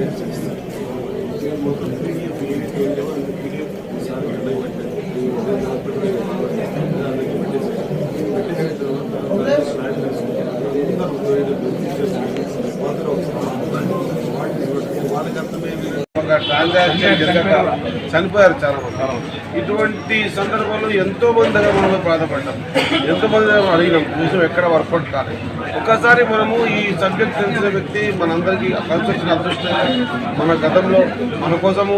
Five minutes only five minutes ఒక transaction జరగక చనిపోయారు చాలా మంది. ఇటువంటి సందర్భంలో ఎంతో మంది దగ్గర మనం బాధపడ్డాం. ఎంతో మంది దగ్గర అడిగినాం చూసాం ఎక్కడ వర్కౌట్ కాలేదు. ఒకసారి మనము ఈ సబ్జెక్ట్ తెలిసిన వ్యక్తి మనందరికీ కలిసొచ్చిన అదృష్టం మన గతంలో మన కోసము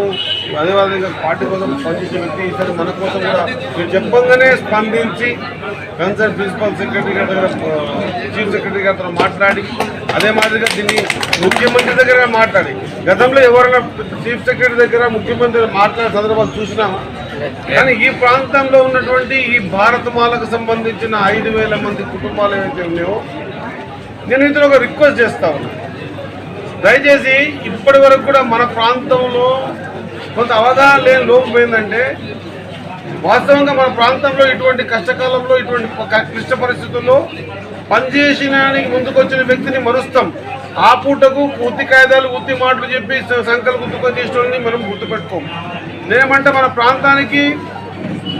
అదేవిధంగా పార్టీ కోసం పనిచేసే వ్యక్తి ఈసారి మన కోసం కూడా మీరు చెప్పంగానే స్పందించి కన్సర్న్ ప్రిన్సిపల్ సెక్రటరీ గారి దగ్గర చీఫ్ సెక్రటరీ గారితో మాట్లాడి అదే మాదిరిగా దీన్ని ముఖ్యమంత్రి దగ్గర మాట్లాడి గతంలో ఎవరైనా చీఫ్ సెక్రటరీ దగ్గర ముఖ్యమంత్రి మాట్లాడే సందర్భాలు చూసినాము? కానీ ఈ ప్రాంతంలో ఉన్నటువంటి ఈ భారతమాలకు సంబంధించిన ఐదు వేల మంది కుటుంబాలు ఏవైతే ఉన్నాయో నేను ఇందులో ఒక రిక్వెస్ట్ చేస్తా దయచేసి ఇప్పటి వరకు కూడా మన ప్రాంతంలో కొంత అవగాహన లేని లోపం ఏంటంటే వాస్తవంగా మన ప్రాంతంలో ఇటువంటి కష్టకాలంలో ఇటువంటి క్లిష్ట పరిస్థితుల్లో పనిచేసినానికి ముందుకొచ్చిన వ్యక్తిని మరుస్తాం ఆ పూటకు పూర్తి కాయిదాలు పూర్తి మాటలు చెప్పి స- సంకలు గుర్తుకొని చేసిన మనం గుర్తుపెట్టుకోము. నేనేమంటే మన ప్రాంతానికి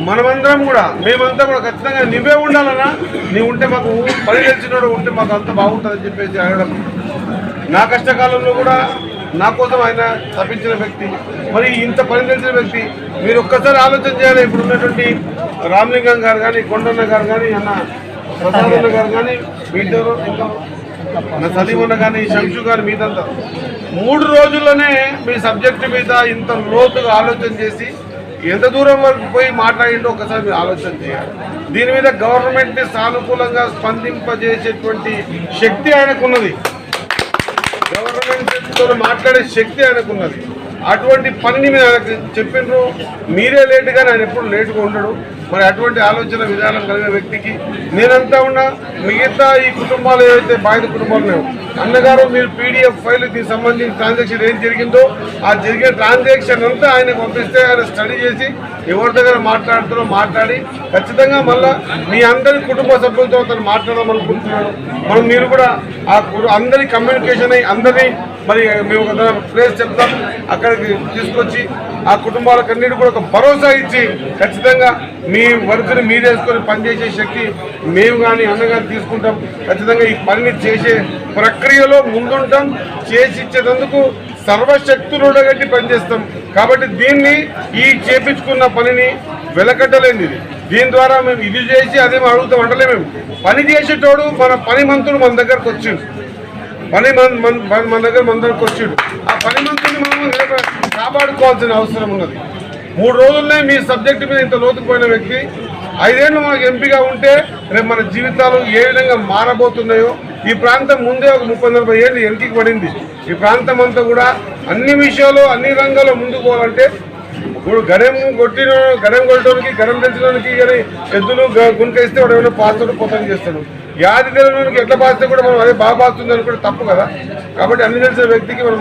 మనమందరం కూడా మేమంతా కూడా ఖచ్చితంగా నువ్వే ఉండాలన్నా నీవు ఉంటే మాకు పని తెలిసినోడు ఉంటే మాకు అంత బాగుంటుందని చెప్పేసి అడగడం. నా కష్టకాలంలో కూడా నా కోసం ఆయన తప్పించిన వ్యక్తి. మరి ఇంత పని తెలిసిన వ్యక్తి మీరు ఒక్కసారి ఆలోచన చేయాలి. ఇప్పుడు ఉన్నటువంటి రామలింగం గారు కానీ కొండన్న గారు కానీ అన్న ప్రసాదన్న గారు కానీ మీతో ఇంకా చదివి ఉండగానే కానీ శంషు గారు మీదంతా. మూడు రోజుల్లోనే మీ సబ్జెక్టు మీద ఇంత లోతుగా ఆలోచన చేసి ఎంత దూరం వరకు పోయి మాట్లాడిండో ఒకసారి మీరు ఆలోచన చేయాలి. దీని మీద గవర్నమెంట్ని సానుకూలంగా స్పందింపజేసేటువంటి శక్తి ఆయనకున్నది. గవర్నమెంట్తో మాట్లాడే శక్తి ఆయనకున్నది. అటువంటి పనిని మీరు ఆయనకు చెప్పిండ్రు. మీరే లేటుగా ఆయన ఎప్పుడు లేటుగా ఉండడు. మరి అటువంటి ఆలోచన విధానం కలిగిన వ్యక్తికి నేనంతా ఉన్నా మిగతా ఈ కుటుంబాలు ఏవైతే బాధిత కుటుంబాలు లేవు అన్నగారు మీరు పీడిఎఫ్ ఫైల్ దీనికి సంబంధించిన ట్రాన్సాక్షన్ ఏం జరిగిందో ఆ జరిగిన ట్రాన్సాక్షన్ అంతా ఆయన పంపిస్తే ఆయన స్టడీ చేసి ఎవరి దగ్గర మాట్లాడుతారో మాట్లాడి ఖచ్చితంగా మళ్ళా మీ అందరి కుటుంబ సభ్యులతో అతను మాట్లాడాలనుకుంటున్నాడు మనం మీరు కూడా ఆ అందరి కమ్యూనికేషన్ అయి అందరినీ మరి మేము ఒక ప్లేస్ చెప్తాం. అక్కడికి తీసుకొచ్చి ఆ కుటుంబాలకన్నిటి కూడా ఒక భరోసా ఇచ్చి ఖచ్చితంగా మీ వర్క్ని మీరేసుకొని పనిచేసే శక్తి మేము కానీ అన్న కానీ తీసుకుంటాం. ఖచ్చితంగా ఈ పనిని చేసే ప్రక్రియలో ముందుంటాం. చేసి ఇచ్చేటందుకు సర్వశక్తులు ఉండగట్టి పనిచేస్తాం. కాబట్టి దీన్ని ఈ చేపించుకున్న పనిని వెలకట్టలేంది ఇది. దీని ద్వారా మేము ఇది చేసి అదే అడుగుతాం. అంటలే మేము. పని చేసేటోడు మన పని మంత్రుడు మన దగ్గరకు వచ్చిండు. పని మన మన- మన దగ్గర మన దగ్గరకు వచ్చిండు. ఆ పని మంత్రిని మనం కాపాడుకోవాల్సిన అవసరం ఉన్నది. మూడు రోజుల్నే మీ సబ్జెక్టు మీద ఇంత లోతుకుపోయిన వ్యక్తి ఐదేళ్ళు మనకు ఎంపీగా ఉంటే రేపు మన జీవితాలు ఏ విధంగా మారబోతున్నాయో ఈ ప్రాంతం ముందే ఒక ముప్పై నలభై ఏళ్ళు వెనక్కి పడింది. ఈ ప్రాంతం అంతా కూడా అన్ని విషయాలు అన్ని రంగాల్లో ముందుకు పోవాలంటే ఇప్పుడు గరం కొట్టిన గరం కొట్టడానికి గరం పెంచడానికి కానీ ఎద్దులు గ- గుంకేస్తే వాడు ఏమైనా పాస్తాడు పోతాను చేస్తాడు. యాది తెలియడానికి ఎట్లా పాస్తే కూడా మనం అదే బాగా పాస్తుంది కూడా తప్పు కదా. కాబట్టి అన్ని తెలిసిన వ్యక్తికి మనం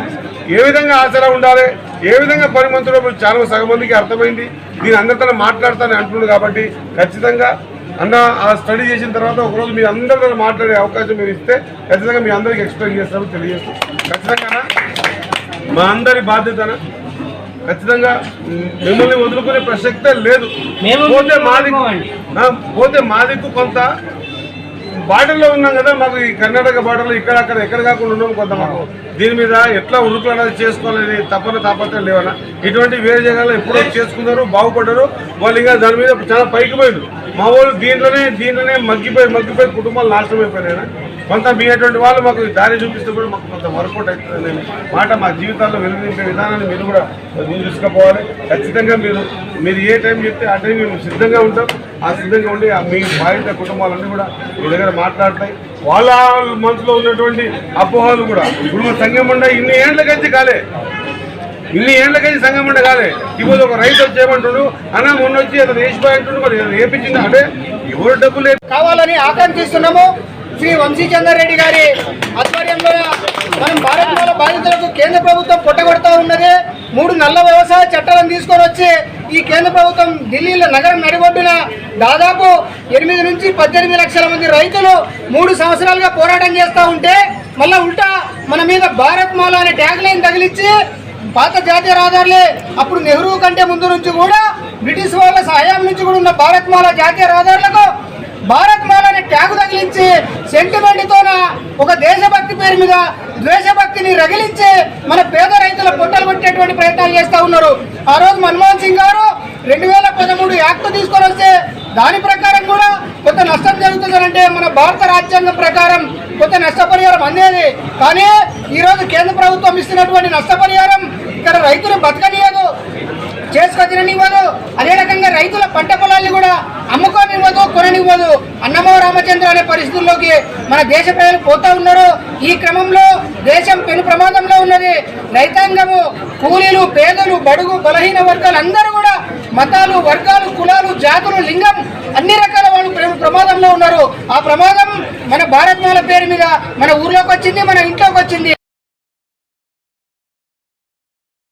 ఏ విధంగా ఆసరా ఉండాలి ఏ విధంగా పరిమంతులో చాలా సగం మందికి అర్థమైంది. దీని అందరితో మాట్లాడతానని అంటున్నాడు కాబట్టి ఖచ్చితంగా అన్న ఆ స్టడీ చేసిన తర్వాత ఒకరోజు మీ అందరితో మాట్లాడే అవకాశం మీరు ఇస్తే ఖచ్చితంగా మీ అందరికి ఎక్స్ప్లెయిన్ చేస్తామని తెలియజేస్తాం ఖచ్చితంగా మా అందరి బాధ్యతన? ఖచ్చితంగా మిమ్మల్ని వదులుకునే ప్రసక్తే లేదు. మేము పోతే మాది పోతే మాదికు కొంత బార్డర్లో ఉన్నాం కదా మాకు ఈ కర్ణాటక బార్డర్లో ఇక్కడ అక్కడ ఎక్కడ కాకుండా ఉన్నాం కొంత మాకు దీని మీద ఎట్లా ఉరుకులాడాలి చేసుకోవాలని తప్పన తాపత్రం లేవన్నా. ఇటువంటి వేరే జగాల్లో ఎప్పుడో చేసుకున్నారు బాగుపడ్డారు. వాళ్ళు ఇంకా దాని మీద చాలా పైకి పోయారు మా వాళ్ళు దీంట్లోనే దీంట్లోనే మగ్గిపోయి మగ్గిపోయి కుటుంబాలు నాశనం కొంత మీటువంటి వాళ్ళు మాకు దారి చూపిస్తే కూడా మాకు కొంత వర్కౌట్ అవుతుంది మాట మా జీవితాల్లో వెలుగునింపే విధానాన్ని మీరు కూడా మీరు తీసుకుపోవాలి. ఖచ్చితంగా మీరు మీరు ఏ టైం చెప్తే ఆ టైం మేము సిద్ధంగా ఉంటాం. ఆ సిద్ధంగా ఉండి ఆ మీ బాధిత కుటుంబాలన్నీ కూడా మీ దగ్గర మాట్లాడతాయి. వాళ్ళ మనసులో ఉన్నటువంటి అపోహలు కూడా. ఇప్పుడు మన సంఘం ఇన్ని ఏళ్ళ కాలే. ఇన్ని ఏళ్ళ కంచి సంఘం ఉండే కాలే. ఇప్పుడు ఒక రైతు వచ్చేయమంటుడు అన్న మొన్న వచ్చి అతను వేసిపోయి అంటుండు మరి వేపించింది అంటే ఎవరు డబ్బులు కావాలని ఆకాంక్షిస్తున్నాము. శ్రీ వంశీచందర్ రెడ్డి గారి ఆధ్వర్యంలో మనం భారత్ మాల బాధితులకు కేంద్ర ప్రభుత్వం పుట్టగొడతా ఉన్నదే. మూడు నల్ల వ్యవసాయ చట్టాలను తీసుకొని వచ్చి ఈ కేంద్ర ప్రభుత్వం ఢిల్లీలో నగరం నడిబొడ్డున దాదాపు ఎనిమిది నుంచి పద్దెనిమిది లక్షల మంది రైతులు మూడు సంవత్సరాలుగా పోరాటం చేస్తూ ఉంటే మళ్ళా ఉల్టా మన మీద భారత్ మాల అనే ట్యాగ్ లైన్ తగిలించి పాత జాతీయ రహదారులే అప్పుడు నెహ్రూ కంటే ముందు నుంచి కూడా బ్రిటిష్ వాళ్ళ సహాయం నుంచి కూడా ఉన్న భారత్ మాల జాతీయ రహదారులకు భారత్ మాలని ట్యాగ్ తగిలించి సెంటిమెంట్తోన ఒక దేశభక్తి పేరు మీద ద్వేషభక్తిని రగిలించి మన పేద రైతుల పొట్టలు కొట్టేటువంటి ప్రయత్నాలు చేస్తూ ఉన్నారు. ఆ రోజు మన్మోహన్ సింగ్ గారు రెండు వేల పదమూడు యాక్ట్ తీసుకొని వస్తే దాని ప్రకారం కూడా కొంత నష్టం జరుగుతుందంటే మన భారత రాజ్యాంగం ప్రకారం కొంత నష్టపరిహారం అందేది. కానీ ఈరోజు కేంద్ర ప్రభుత్వం ఇస్తున్నటువంటి నష్టపరిహారం ఇక్కడ రైతులు బతకనియదు చేసుకొచ్చిననివ్వదు. అదే రకంగా రైతుల పంట పొలాల్ని కూడా అమ్ముకోనివ్వదు. అన్నమో రామచంద్ర అనే పరిస్థితుల్లోకి మన దేశ ప్రజలు పోతా ఉన్నారు ఈ క్రమంలో దేశం పెను ప్రమాదంలో ఉన్నది. రైతాంగము కూలీలు పేదలు బడుగు బలహీన వర్గాలు అందరూ కూడా మతాలు వర్గాలు కులాలు జాతులు లింగం అన్ని రకాల వాళ్ళు ప్రమాదంలో ఉన్నారు. ఆ ప్రమాదం మన భారత్ మాల పేరు మీద మన ఊర్లోకి వచ్చింది మన ఇంట్లోకి వచ్చింది